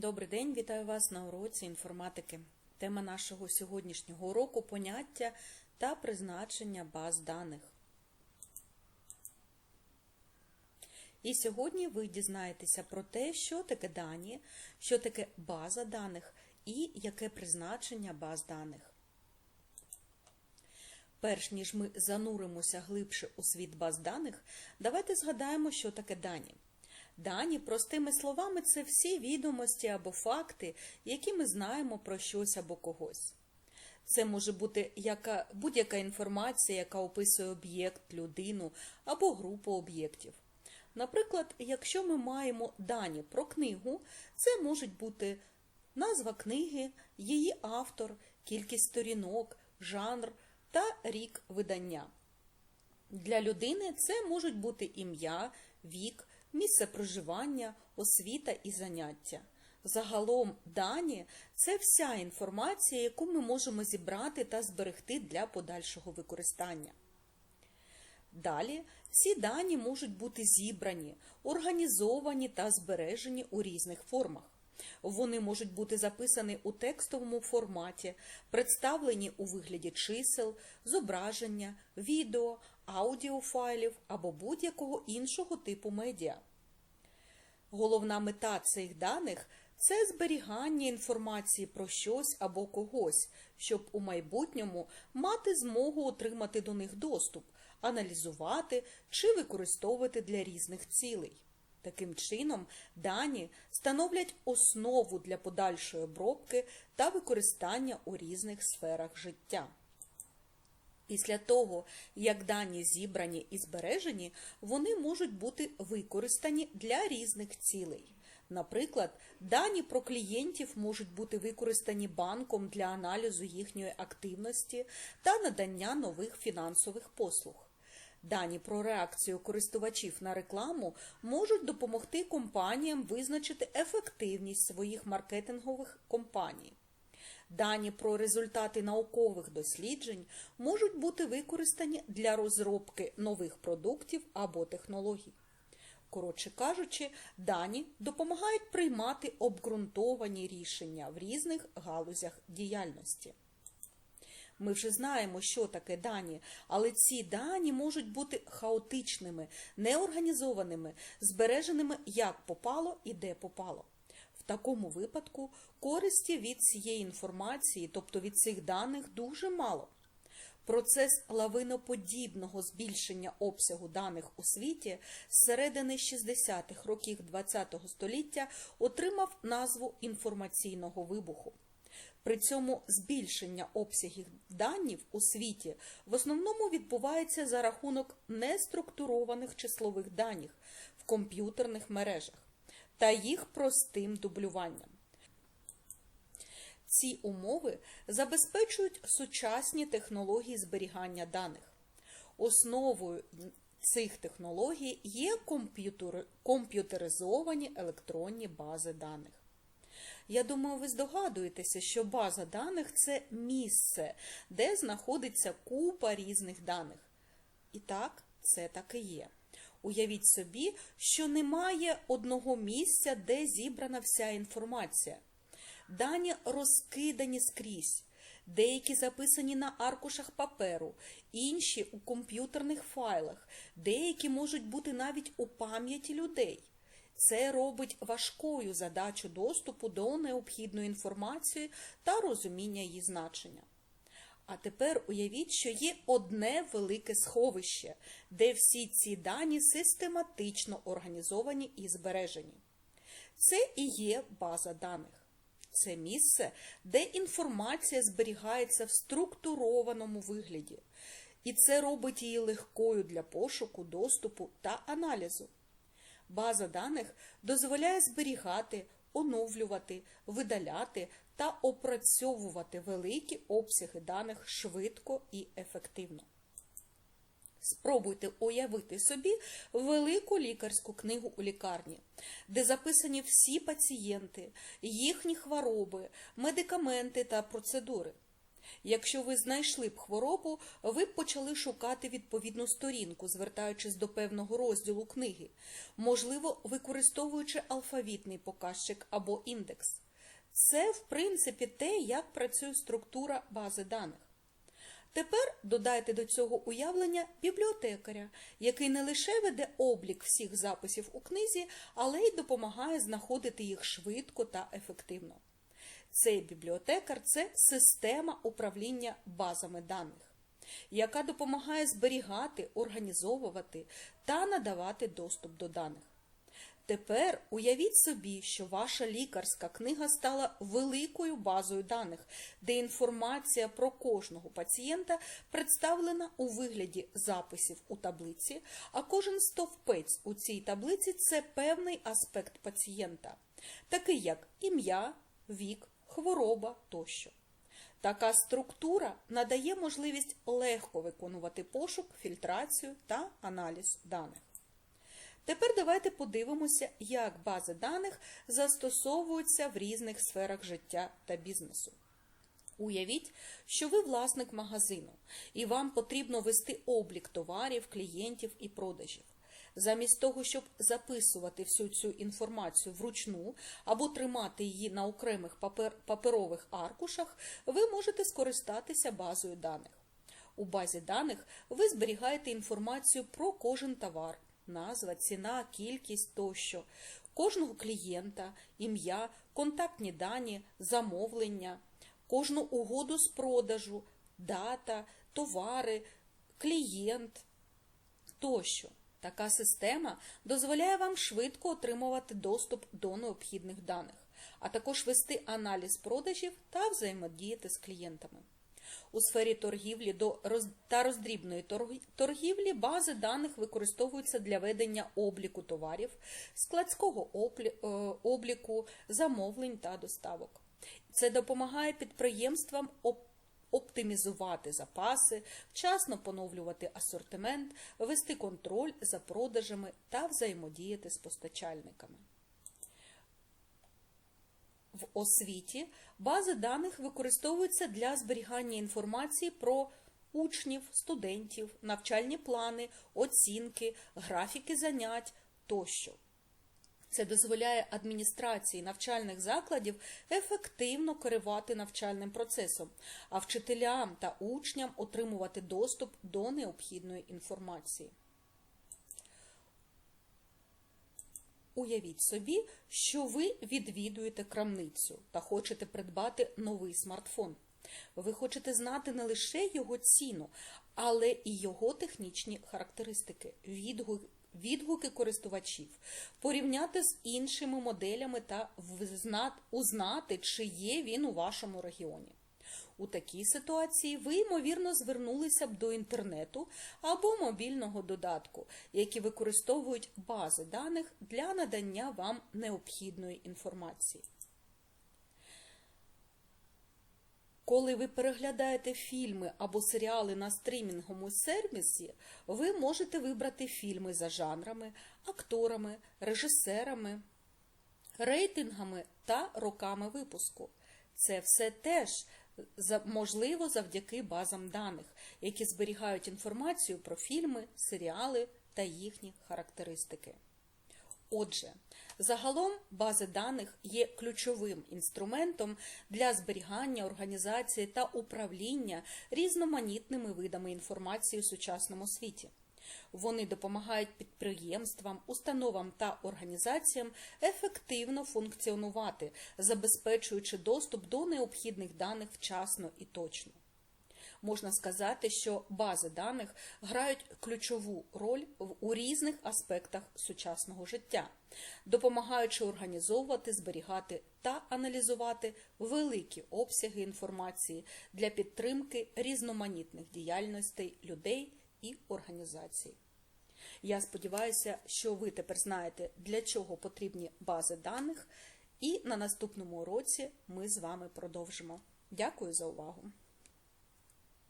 Добрий день, вітаю вас на уроці інформатики. Тема нашого сьогоднішнього уроку поняття та призначення баз даних. І сьогодні ви дізнаєтеся про те, що таке дані, що таке база даних і яке призначення баз даних. Перш ніж ми зануримося глибше у світ баз даних, давайте згадаємо, що таке дані. Дані, простими словами, це всі відомості або факти, які ми знаємо про щось або когось. Це може бути будь-яка інформація, яка описує об'єкт, людину або групу об'єктів. Наприклад, якщо ми маємо дані про книгу, це можуть бути назва книги, її автор, кількість сторінок, жанр та рік видання. Для людини це можуть бути ім'я, вік, місце проживання, освіта і заняття. Загалом дані це вся інформація, яку ми можемо зібрати та зберегти для подальшого використання. Далі ці дані можуть бути зібрані, організовані та збережені у різних формах. Вони можуть бути записані у текстовому форматі, представлені у вигляді чисел, зображення, відео, аудіофайлів або будь-якого іншого типу медіа. Головна мета цих даних це зберігання інформації про щось або когось, щоб у майбутньому мати змогу отримати до них доступ, аналізувати чи використовувати для різних цілей. Таким чином, дані становлять основу для подальшої обробки та використання у різних сферах життя. Після того, як дані зібрані і збережені, вони можуть бути використані для різних цілей. Наприклад, дані про клієнтів можуть бути використані банком для аналізу їхньої активності та надання нових фінансових послуг. Дані про реакцію користувачів на рекламу можуть допомогти компаніям визначити ефективність своїх маркетингових компаній. Дані про результати наукових досліджень можуть бути використані для розробки нових продуктів або технологій. Коротше кажучи, дані допомагають приймати обґрунтовані рішення в різних галузях діяльності. Ми вже знаємо, що таке дані, але ці дані можуть бути хаотичними, неорганізованими, збереженими як попало і де попало. Такому випадку користі від цієї інформації, тобто від цих даних, дуже мало. Процес лавиноподібного збільшення обсягу даних у світі з середини 60-х років ХХ століття отримав назву інформаційного вибуху. При цьому збільшення обсягів даних у світі в основному відбувається за рахунок неструктурованих числових даних в комп'ютерних мережах та їх простим дублюванням. Ці умови забезпечують сучасні технології зберігання даних. Основою цих технологій є комп'ютер- комп'ютеризовані електронні бази даних. Я думаю, ви здогадуєтеся, що база даних це місце, де знаходиться купа різних даних. І так, це так і є. Уявіть собі, що немає одного місця, де зібрана вся інформація. Дані розкидані скрізь, деякі записані на аркушах паперу, інші у комп'ютерних файлах, деякі можуть бути навіть у пам'яті людей. Це робить важкою задачу доступу до необхідної інформації та розуміння її значення. А тепер уявіть, що є одне велике сховище, де всі ці дані систематично організовані і збережені. Це і є база даних. Це місце, де інформація зберігається в структурованому вигляді, і це робить її легкою для пошуку, доступу та аналізу. База даних дозволяє зберігати, оновлювати, видаляти та опрацьовувати великі обсяги даних швидко і ефективно. Спробуйте уявити собі велику лікарську книгу у лікарні, де записані всі пацієнти, їхні хвороби, медикаменти та процедури. Якщо ви знайшли б хворобу, ви б почали шукати відповідну сторінку, звертаючись до певного розділу книги, можливо, використовуючи алфавітний показчик або індекс. Це, в принципі, те, як працює структура бази даних. Тепер додайте до цього уявлення бібліотекаря, який не лише веде облік всіх записів у книзі, але й допомагає знаходити їх швидко та ефективно. Цей бібліотекар це система управління базами даних, яка допомагає зберігати, організовувати та надавати доступ до даних. Тепер уявіть собі, що ваша лікарська книга стала великою базою даних, де інформація про кожного пацієнта представлена у вигляді записів у таблиці, а кожен стовпець у цій таблиці це певний аспект пацієнта, такий як ім'я, вік, хвороба тощо. Така структура надає можливість легко виконувати пошук, фільтрацію та аналіз даних. Тепер давайте подивимося, як бази даних застосовуються в різних сферах життя та бізнесу. Уявіть, що ви власник магазину, і вам потрібно вести облік товарів, клієнтів і продажів. Замість того, щоб записувати всю цю інформацію вручну або тримати її на окремих папер, паперових аркушах, ви можете скористатися базою даних. У базі даних ви зберігаєте інформацію про кожен товар, назва, ціна, кількість тощо, кожного клієнта, ім'я, контактні дані, замовлення, кожну угоду з продажу, дата, товари, клієнт тощо. Така система дозволяє вам швидко отримувати доступ до необхідних даних, а також вести аналіз продажів та взаємодіяти з клієнтами. У сфері торгівлі та роздрібної торгівлі бази даних використовуються для ведення обліку товарів, складського е, обліку, замовлень та доставок. Це допомагає підприємствам оптимізувати запаси, вчасно поновлювати асортимент, вести контроль за продажами та взаємодіяти з постачальниками. В освіті бази даних використовуються для зберігання інформації про учнів, студентів, навчальні плани, оцінки, графіки занять тощо. Це дозволяє адміністрації навчальних закладів ефективно керувати навчальним процесом, а вчителям та учням отримувати доступ до необхідної інформації. Уявіть собі, що ви відвідуєте крамницю та хочете придбати новий смартфон. Ви хочете знати не лише його ціну, але і його технічні характеристики, відгуки відгуки користувачів, порівняти з іншими моделями та узнати, чи є він у вашому регіоні. У такій ситуації ви, ймовірно, звернулися б до інтернету або мобільного додатку, які використовують бази даних для надання вам необхідної інформації. Коли ви переглядаєте фільми або серіали на стрімінговому сервісі, ви можете вибрати фільми за жанрами, акторами, режисерами, рейтингами та роками випуску. Це все теж можливо завдяки базам даних, які зберігають інформацію про фільми, серіали та їхні характеристики. Отже, загалом бази даних є ключовим інструментом для зберігання, організації та управління різноманітними видами інформації у сучасному світі. Вони допомагають підприємствам, установам та організаціям ефективно функціонувати, забезпечуючи доступ до необхідних даних вчасно і точно. Можна сказати, що бази даних грають ключову роль у різних аспектах сучасного життя, допомагаючи організовувати, зберігати та аналізувати великі обсяги інформації для підтримки різноманітних діяльностей людей і організацій. Я сподіваюся, що ви тепер знаєте, для чого потрібні бази даних, і на наступному уроці ми з вами продовжимо. Дякую за увагу!